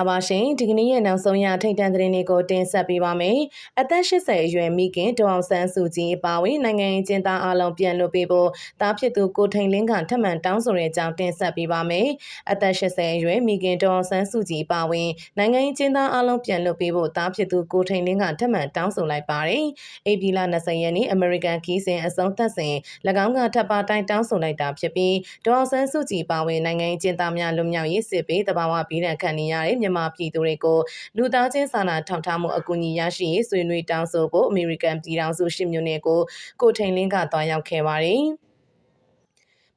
လာပါရှင်ဒီကနေ့ရဲ့နောက်ဆုံးရထိတ်တန့်သတင်းတွေကိုတင်ဆက်ပေးပါမယ်အသက်80အရွယ်မိခင်ဒေါအောင်ဆန်းစုကြည်ပါဝင်နိုင်ငံရေးကျင်းသားအလုံးပြန်လွှတ်ပေးဖို့တားဖြစ်သူကိုထိန်လင်းကထပ်မံတောင်းဆိုတဲ့အကြောင်းတင်ဆက်ပေးပါမယ်အသက်80အရွယ်မိခင်ဒေါအောင်ဆန်းစုကြည်ပါဝင်နိုင်ငံရေးကျင်းသားအလုံးပြန်လွှတ်ပေးဖို့တားဖြစ်သူကိုထိန်လင်းကထပ်မံတောင်းဆိုလိုက်ပါတယ်အေပီလာ20ရက်နေ့အမေရိကန်ခီးစဉ်အဆုံးသတ်စဉ်၎င်းကထပ်ပါတိုင်းတောင်းဆိုလိုက်တာဖြစ်ပြီးဒေါအောင်ဆန်းစုကြည်ပါဝင်နိုင်ငံရေးကျင်းသားများလွတ်မြောက်ရေးစစ်ပေးတဘာဝပြည်ထန်ခံနေရတဲ့မြန်မာပြည်သူတွေကိုလူသားချင်းစာနာထောက်ထားမှုအကူအညီရရှိရေးဆွေးနွေးတောင်းဆိုဖို့အမေရိကန်ပြည်ထောင်စုရှစ်မြို့နယ်ကိုကိုထိန်လင်းကတွားရောက်ခဲ့ပါတယ်။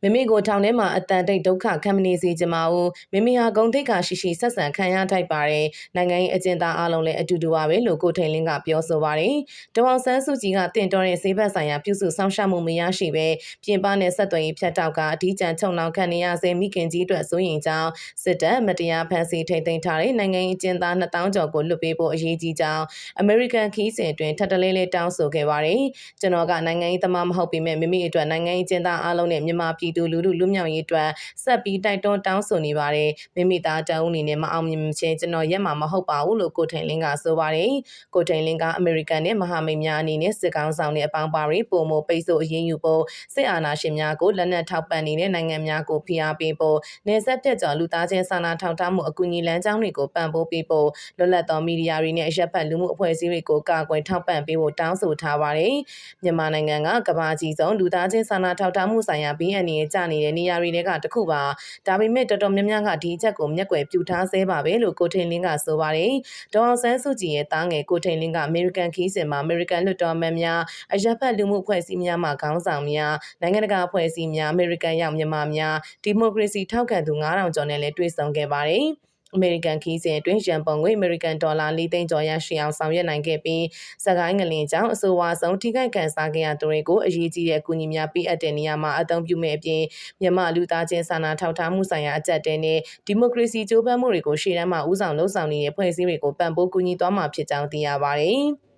မိမိကိုထောင်ထဲမှာအတန်တိတ်ဒုက္ခခံမနေစေချင်ပါဘူးမိမိဟာဂုံတိတ်ကရှိရှိဆက်ဆံခံရထိုက်ပါတယ်နိုင်ငံရေးအကျဉ်းသားအလုံးလည်းအတူတူပါပဲလို့ကိုထိန်လင်းကပြောဆိုပါတယ်တဝအောင်ဆန်းစုကြည်ကတင်တော်တဲ့ဈေးဘက်ဆိုင်ရာပြုစုဆောင်ရှားမှုမရရှိပဲပြင်ပနဲ့ဆက်သွယ်ရေးဖြတ်တောက်ကအထီးကျန်ချုံနှောင်ခံနေရစေမိခင်ကြီးအတွက်စိုးရင်ကြောင်းစစ်တပ်မတရားဖမ်းဆီးထိန်သိမ်းထားတဲ့နိုင်ငံရေးအကျဉ်းသား2000ကျော်ကိုလွတ်ပေးဖို့အရေးကြီးကြောင်းအမေရိကန်ခီးစဉ်အတွင်းထပ်တလဲလဲတောင်းဆိုခဲ့ပါတယ်ကျွန်တော်ကနိုင်ငံရေးသမားမဟုတ်ပေမဲ့မိမိအတွက်နိုင်ငံရေးကျဉ်းသားအလုံးနဲ့မြန်မာပြည်သူလူထုလူမြောက်ရေးအတွက်ဆက်ပြီးတိုက်တွန်းတောင်းဆိုနေပါတယ်မိမိသားတောင်းအနေနဲ့မအောင်မြင်ချင်းကျွန်တော်ရက်မှာမဟုတ်ပါဘူးလို့ကိုထိန်လင်းကဆိုပါတယ်ကိုထိန်လင်းကအမေရိကန်နဲ့မဟာမိတ်များအနေနဲ့စစ်ကောင်းဆောင်တဲ့အပေါင်းပါရီပုံမပိတ်ဆို့အရေးယူဖို့စစ်အာဏာရှင်များကိုလက်နက်ထောက်ပံ့နေတဲ့နိုင်ငံများကိုဖိအားပေးဖို့နေဆက်ပြတ်ကျော်လူသားချင်းစာနာထောက်ထားမှုအကူအညီလမ်းကြောင်းတွေကိုပံ့ပိုးပေးဖို့လွတ်လပ်သောမီဒီယာတွေနဲ့အရက်ဖက်လူမှုအဖွဲ့အစည်းတွေကိုကာကွယ်ထောက်ပံ့ပေးဖို့တောင်းဆိုထားပါတယ်မြန်မာနိုင်ငံကကမ္ဘာကြီးဆုံးလူသားချင်းစာနာထောက်ထားမှုဆိုင်ရာ BNN ရဲ့ကြာနေတဲ့နေရာတွေထဲကတစ်ခုပါဒါပေမဲ့တော်တော်များများကဒီချက်ကိုမျက်ကွယ်ပြုထားဆဲပါပဲလို့ကိုထိန်လင်းကဆိုပါတယ်ဒေါအောင်ဆန်းစုကြည်ရဲ့တားငယ်ကိုထိန်လင်းကအမေရိကန်ခီးစဉ်မှာအမေရိကန်လွှတ်တော်မှများအရက်ဖက်လူမှုအဖွဲ့အစည်းများမှခေါင်းဆောင်များနိုင်ငံတကာအဖွဲ့အစည်းများအမေရိကန်ရောက်မြန်မာများဒီမိုကရေစီထောက်ခံသူ9000ကျော်နဲ့လည်းတွေ့ဆုံခဲ့ပါတယ်။ အမေရိကန်ခီးစဉ်အတွင်းရန်ပုံငွေအမေရိကန်ဒေါ်လာ၄သိန်းကျော်ရရှိအောင်ဆောင်ရွက်နိုင်ခဲ့ပြီးစကိုင်းငလင်ကြောင့်အဆိုအဝါဆုံးထိခိုက်ခံစားခဲ့ရသူတွေကိုအရေးကြီးတဲ့အကူအညီများပေးအပ်တဲ့နေရာမှာအသုံးပြုမဲ့အပြင်မြန်မာလူသားချင်းစာနာထောက်ထားမှုဆိုင်ရာအကြက်တဲနဲ့ဒီမိုကရေစီကြိုးပမ်းမှုတွေကိုရှေ့တန်းမှာဦးဆောင်လှုပ်ဆောင်နေတဲ့ဖွဲ့စည်းတွေကိုပံ့ပိုးကူညီသွားမှာဖြစ်ကြောင်းသိရပါတယ်။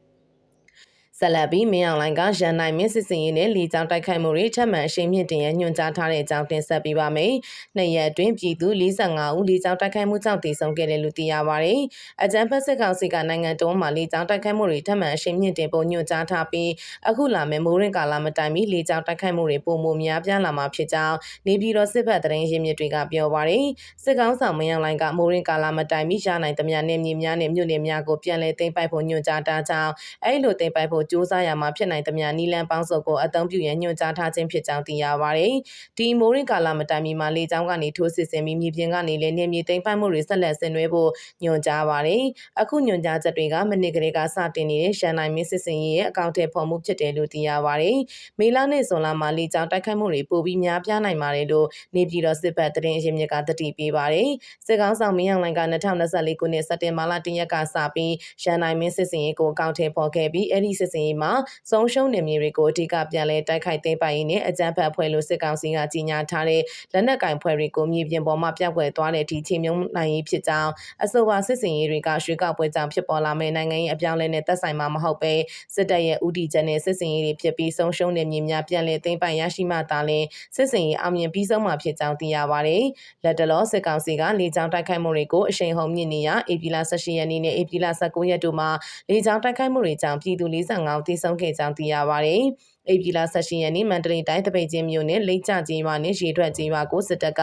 ဆက်လက်ပြီးမင်းအောင်လိုင်ကရန်နိုင်မင်းစစ်စင်ရေးနဲ့လီကြောင်းတိုက်ခိုက်မှုတွေထပ်မံအရှိန်မြင့်တင်ရညွှန်ကြားထားတဲ့အကြောင်းတင်ဆက်ပေးပါမယ်။နှစ်ရက်အတွင်းပြည်သူ45ဦးလီကြောင်းတိုက်ခိုက်မှုကြောင့်တည်ဆုံခဲ့တယ်လို့သိရပါတယ်။အကြံဖက်စစ်ကောင်စီကနိုင်ငံတော်မှာလီကြောင်းတိုက်ခိုက်မှုတွေထပ်မံအရှိန်မြင့်တင်ဖို့ညွှန်ကြားထားပြီးအခုလာမယ့်မိုးရင်ကာလမတိုင်မီလီကြောင်းတိုက်ခိုက်မှုတွေပုံမများပြားလာမှာဖြစ်ကြောင်းနေပြည်တော်စစ်ဘက်သတင်းရင်းမြစ်တွေကပြောပါတယ်။စစ်ကောင်ဆောင်မင်းအောင်လိုင်ကမိုးရင်ကာလမတိုင်မီရနိုင်သမျှနေမြေများနဲ့မြို့နယ်များကိုပြန်လည်သိမ်းပိုက်ဖို့ညွှန်ကြားထားကြောင်းအဲ့လိုသိမ်းပိုက်ဖို့စ조사ရမှာဖြစ်နိုင်သမျှနီလန်ပေါင်းစုံကိုအသုံးပြုရန်ညွှန်ကြားထားခြင်းဖြစ်ကြောင်းသိရပါတယ်။ဒီမိုးရင်ကာလမတိုင်မီမှာလေကြောင်းကနေထိုးစစ်ဆင်ပြီးမြေပြင်ကနေလည်းနေမြေသိမ်းပိုက်မှုတွေဆက်လက်ဆင်နွှဲဖို့ညွှန်ကြားပါတယ်။အခုညွှန်ကြားချက်တွေကမနစ်ကလေးကစတင်နေတဲ့ရှန်နိုင်မင်းစစ်စင်ရေးရဲ့အကောင့်ထဲပေါ်မှုဖြစ်တယ်လို့သိရပါတယ်။မေလနဲ့ဇွန်လမှာလေကြောင်းတိုက်ခိုက်မှုတွေပိုပြီးများပြားနိုင်ပါတယ်လို့နေပြည်တော်စစ်ဘက်သတင်းအရင်းမြစ်ကတတိပေးပါတယ်။စစ်ကောင်းဆောင်မင်းအောင်လှိုင်က2024ခုနှစ်စက်တင်ဘာလ1ရက်ကစပြီးရှန်နိုင်မင်းစစ်စင်ရေးကိုအကောင့်ထဲပေါ်ခဲ့ပြီးအဲ့ဒီစစ်စင်ရေးမှာဆုံးရှုံးနယ်မြေတွေကိုအဓိကပြန်လည်တိုက်ခိုက်သိမ်းပိုက်ရင်းနဲ့အကြမ်းဖက်ဖွဲ့လို့စစ်ကောင်စီကကြီးညာထားတဲ့လက်နက်ကင်ဖွဲ့တွေကိုမြေပြင်ပေါ်မှာပြန့်ကွက်သွားတဲ့အထိချိန်မြုံနိုင်ရေးဖြစ်ကြောင်းအဆိုပါစစ်စင်ရေးတွေကရွှေကောက်ပွဲကြောင့်ဖြစ်ပေါ်လာမယ့်နိုင်ငံရေးအပြောင်းလဲနဲ့သက်ဆိုင်မှာမဟုတ်ပဲစစ်တပ်ရဲ့ဥတီချက်နဲ့စစ်စင်ရေးတွေဖြစ်ပြီးဆုံးရှုံးတဲ့မြေများပြန်လည်သိမ်းပိုက်ရရှိမှသာလျှင်စစ်စင်ရေးအောင်မြင်ပြီးဆုံးမှာဖြစ်ကြောင်းသိရပါတယ်။လက်တလောစစ်ကောင်စီကလေကြောင်းတိုက်ခိုက်မှုတွေကိုအရှိန်ဟုန်မြင့်နေရဧပြီလ18ရက်နေ့နဲ့ဧပြီလ19ရက်တို့မှာလေကြောင်းတိုက်ခိုက်မှုတွေကြောင့်ပြည်သူ45ဦးသေဆုံးခဲ့ကြောင်းသိရပါတယ်။ ဧပြီလ18ရက်နေ့မန္တလေးတိုင်းတပိတ်ချင်းမြို့နယ်လိမ့်ကျကြီးရွာနဲ့ရေထွက်ကြီးရွာကိုစစ်တပ်က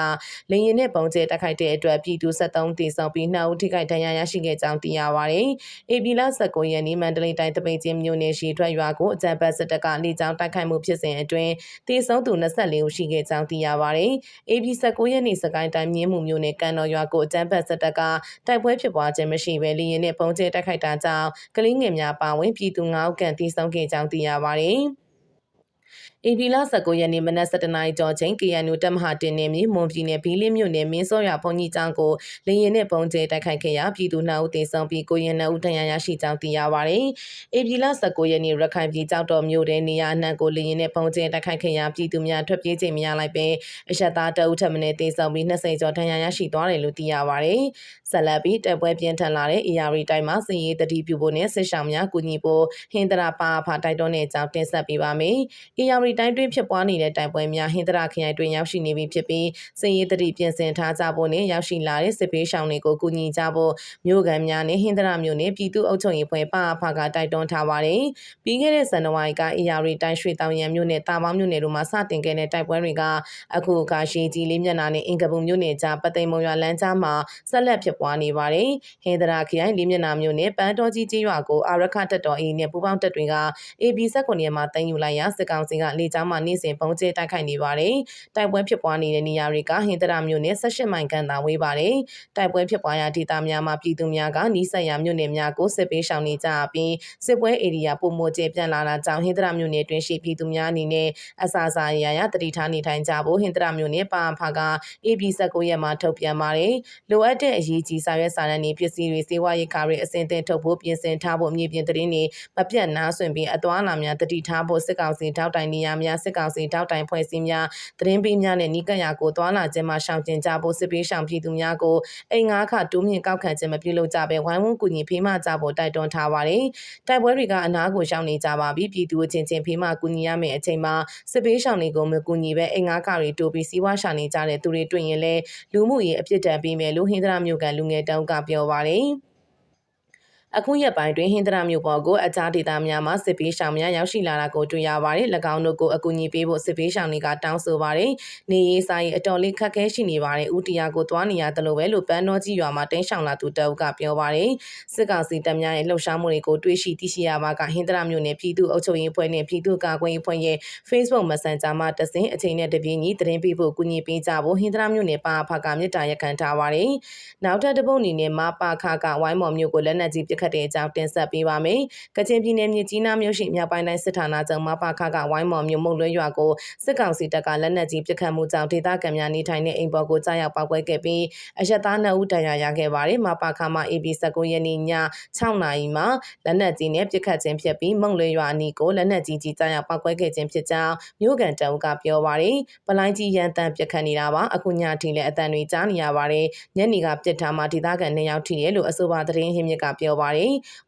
လေရင်နဲ့ပုံကျဲတိုက်ခိုက်တဲ့အတွက်ပြည်သူ73တေဆုံးပြီး2ဦးထိခိုက်ဒဏ်ရာရရှိခဲ့ကြောင်းသိရပါတယ်။ဧပြီလ19ရက်နေ့မန္တလေးတိုင်းတပိတ်ချင်းမြို့နယ်ရေထွက်ရွာကိုအကြံပတ်စစ်တပ်ကလေကြောင်းတိုက်ခိုက်မှုဖြစ်စဉ်အတွင်းတေဆုံးသူ24ဦးရှိခဲ့ကြောင်းသိရပါတယ်။ AP 19ရက်နေ့စကိုင်းတိုင်းမြင်းမှုမြို့နယ်ကန်တော်ရွာကိုအကြံပတ်စစ်တပ်ကတိုက်ပွဲဖြစ်ပွားခြင်းမရှိဘဲလေရင်နဲ့ပုံကျဲတိုက်ခိုက်တာကြောင့်ကလေးငယ်များပါဝင်ပြည်သူ9ဦးခန့်တေဆုံးခဲ့ကြောင်းသိရပါတယ်။ ဧပြီလ19ရက်နေ့မနက်7:00နာရီကျော်ချိန် KNU တပ်မဟာတင်နေမြေမွန်ပြည်နယ်ဘီလင်းမြို့နယ်မင်းစောရွာဘုံကြီးကျောင်းကိုလေရင်နဲ့ပုံကျဲတိုက်ခိုက်ခဲ့ရာပြည်သူ2ဦးသေဆုံးပြီးကိုရင်2ဦးဒဏ်ရာရရှိကြောင်းသိရပါတယ်။ဧပြီလ19ရက်နေ့ရခိုင်ပြည်ကျောက်တော်မြို့တွင်နေရာအနှံ့ကိုလေရင်နဲ့ပုံကျဲတိုက်ခိုက်ခဲ့ရာပြည်သူများထွက်ပြေးချိန်မရလိုက်ပဲအရှက်သားတအုပ်ထပ်မံသေဆုံးပြီး20ကျော်ဒဏ်ရာရရှိသွားတယ်လို့သိရပါတယ်။ဆက်လက်ပြီးတပ်ပွဲပြင်းထန်လာတဲ့ AR တိုင်းမှာစစ်ရေးတတိပြုဖို့နဲ့စစ်ဆောင်များကူညီဖို့ဟင်္ဒရာပါဖာတိုက်တွန်းတဲ့အကြောင်းတင်ဆက်ပေးပါမယ်။ AR တိုင်းတွင်းဖြစ်ပွားနေတဲ့တိုက်ပွဲများဟင်္ဒရာခရိုင်တွင်ရောက်ရှိနေပြီဖြစ်ပြီးစစ်ရေးတတိပြင်ဆင်ထားကြဖို့နဲ့ရောက်ရှိလာတဲ့စစ်ပေးရှောင်တွေကိုကူညီကြဖို့မြို့ကန်များနဲ့ဟင်္ဒရာမြို့နယ်ပြည်သူ့အုပ်ချုပ်ရေးဖွဲ့ပအဖကတိုက်တွန်းထားပါတယ်။ပြီးခဲ့တဲ့ဇန်နဝါရီကအေယာရီတိုင်းရွှေတောင်ရံမြို့နယ်တာပေါင်းမြို့နယ်တို့မှာစတင်ခဲ့တဲ့တိုက်ပွဲတွေကအခုအခါရှေးကြီးလေးမျက်နှာနဲ့အင်ကပူမြို့နယ်ကြားပသိမ်မုံရွာလမ်းကြားမှာဆက်လက်ဖြစ်ပွားနေပါတယ်။ဟင်္ဒရာခရိုင်လေးမျက်နှာမြို့နယ်ပန်းတော်ကြီးကျေးရွာကိုအာရခတက်တော်အေးနဲ့ပူပေါင်းတပ်တွေက AB 19ရက်မှာတင်ယူလိုက်ရာစစ်ကောင်စီကလေကြောင်းမှနေ့စဉ်ပုံကျဲတိုက်ခိုက်နေပါတယ်။တိုက်ပွဲဖြစ်ပွားနေတဲ့နေရာတွေကဟင်္ဒရာမြို့နယ်18မိုင်ခန့်သာဝေးပါတယ်။တိုက်ပွဲဖြစ်ပွားရာဒေသများမှာပြည်သူများကနီးစပ်ရာမြို့နယ်များကိုစစ်ပေးရှောင်နေကြပြီးစစ်ပွဲဧရိယာပုံမိုကျဲပြန်လာတာကြောင့်ဟင်္ဒရာမြို့နယ်တွင်ရှိပြည်သူများအနေနဲ့အစာစာရရတတိထားနေထိုင်ကြဖို့ဟင်္ဒရာမြို့နယ်ပါဖာက AB 19ရက်မှာထုတ်ပြန်ပါတယ်။လိုအပ်တဲ့အရေးကြီးစာရွက်စာတမ်းတွေပစ္စည်းတွေစေဝါရိတ်ကားတွေအစင်တင်ထုတ်ဖို့ပြင်ဆင်ထားဖို့မြေပြင်သတင်းတွေမပြတ်နားဆွင့်ပြီးအသွာအလာများတတိထားဖို့စစ်ကောင်စီတောက်တိုင်နေရာများစစ်ကောင်စီတောက်တိုင်ဖွဲ့စည်းများသတင်းပေးများနဲ့နီးကပ်ရာကိုသွာလာခြင်းမှာရှောင်ကျဉ်ကြဖို့စစ်ပေးရှောင်ပြည်သူများကိုအိမ်ငါးခတိုးမြင့်ကောက်ခံခြင်းမပြုလုပ်ကြဘဲဝိုင်းဝန်းကူညီဖေးမကြဖို့တိုက်တွန်းထားပါတယ်။တိုက်ပွဲတွေကအနားကိုရှောင်နေကြပါပြီပြည်သူအချင်းချင်းဖေးမကူညီရမယ့်အချိန်မှာစစ်ပေးရှောင်တွေကိုမကူညီဘဲအိမ်ငါးခတွေတိုးပြီးစီးပွားရှာနေကြတဲ့သူတွေတွေ့ရင်လည်းလူမှုရေးအပြစ်ဒဏ်ပေးမယ်လို့ဟင်္ဒရာမြို့ကလူငယ်တောင်းကပြောပါတယ်။ အခုရက်ပိုင်းတွင်ဟင်္ဒရာမြို့ပေါ်ကိုအကြားဒေသများမှာစစ်ပေးရှောင်များရောက်ရှိလာတာကိုတွေ့ရပါတယ်။၎င်းတို့ကိုအကူအညီပေးဖို့စစ်ပေးရှောင်တွေကတောင်းဆိုပါတယ်။နေရေးစာရေးအတော်လေးခက်ခဲရှိနေပါတယ်။ဦးတီယာကိုသွားနေရတယ်လို့ပဲလို့ပန်းတော်ကြီးရွာမှာတင်းရှောင်လာသူတအုပ်ကပြောပါတယ်။စစ်ကောင်စီတပ်များရဲ့လှုပ်ရှားမှုတွေကိုတွေ့ရှိသိရှိရပါကဟင်္ဒရာမြို့နယ်ပြည်သူ့အုပ်ချုပ်ရေးဖွဲ့နဲ့ပြည်သူ့ကာကွယ်ရေးဖွဲ့ရဲ့ Facebook Messenger မှာတဆင်အချိန်နဲ့တပြေးညီသတင်းပေးဖို့ကူညီပေးကြဖို့ဟင်္ဒရာမြို့နယ်ပါဖကမြစ်တာရက်ခံထားပါတယ်။နောက်ထပ်တစ်ပုတ်အနေနဲ့မပါခကဝိုင်းမော်မြို့ကိုလက်နက်ကြီးပစ်ခတ်တဲ့အကြောင်းတင်ဆက်ပေးပါမယ်။ကချင်ပြည်နယ်မြစ်ကြီးနားမြို့ရှိမြောက်ပိုင်းတိုင်းစစ်ဌာနချုပ်မပါခကဝိုင်းမော်မြို့မုံလွဲရွာကိုစစ်ကောင်စီတပ်ကလက်နက်ကြီးပစ်ခတ်မှုကြောင့်ဒေသခံများနေထိုင်တဲ့အိမ်ပေါ်ကိုကြားရောက်ပောက်ကွဲခဲ့ပြီးအရက်သား2ဦးဒဏ်ရာရခဲ့ပါတယ်။မပါခမှာ AB 19ရက်နေ့ည6နာရီမှာလက်နက်ကြီးနဲ့ပစ်ခတ်ခြင်းဖြစ်ပြီးမုံလွဲရွာအနီးကိုလက်နက်ကြီးကြီးကြားရောက်ပောက်ကွဲခဲ့ခြင်းဖြစ်ကြောင်းမြို့ကန်တအုပ်ကပြောပါတယ်။ပလိုင်းကြီးရန်တန်ပစ်ခတ်နေတာပါ။အခုညထိလည်းအတန်တွေကြားနေရပါတယ်။ညနေကပြစ်ထားမှဒေသခံ2ယောက်ထိတယ်လို့အဆိုပါသတင်းရင်းမြစ်ကပြောပါတယ်။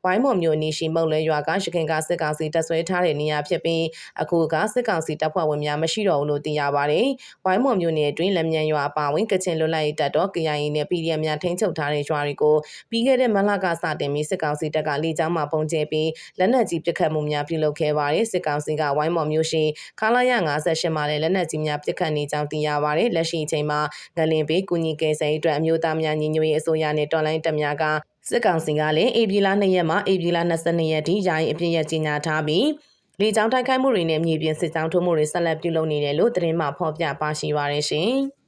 ဝိုင်းမော်မြို့နီရှိမုံလဲရွာကရခိုင်ကစစ်ကောင်စီတပ်ဆွဲထားတဲ့နေရာဖြစ်ပြီးအခုကစစ်ကောင်စီတပ်ဖွဲ့ဝင်များမရှိတော့ဘူးလို့သိရပါတယ်။ဝိုင်းမော်မြို့နယ်အတွင်းလက်မြန်ရွာအပါအဝင်ကချင်လွတ်လပ်ရေးတပ်တော် KIA နဲ့ PDF များထိန်းချုပ်ထားတဲ့ရွာတွေကိုပြီးခဲ့တဲ့မလကစတင်ပြီးစစ်ကောင်စီတပ်ကလေကြောင်းမှပုံကျဲပြီးလက်နက်ကြီးပစ်ခတ်မှုများပြုလုပ်ခဲ့ပါတယ်။စစ်ကောင်စီကဝိုင်းမော်မြို့ရှိခလာရ58မှာလည်းလက်နက်ကြီးများပစ်ခတ်နေကြောင်းသိရပါတယ်။လက်ရှိအချိန်မှာငလင်ပေးကုညီကယ်ဆယ်ရေးအတွက်အမျိုးသားများညီညွတ်ရေးအစိုးရနဲ့တော်လိုင်းတပ်များက စစ်ကောင်စီကလည်းအေပြည်လာ2ရက်မှာအေပြည်လာ22ရက်ထိယာယီအပြည့်ရကြီးညာထားပြီးလေကြောင်းတိုက်ခိုက်မှုတွေနဲ့မြေပြင်စစ်ကြောင်းထိုးမှုတွေဆက်လက်ပြုလုပ်နေတယ်လို့သတင်းမှဖော်ပြပါရှိပါရရှင်။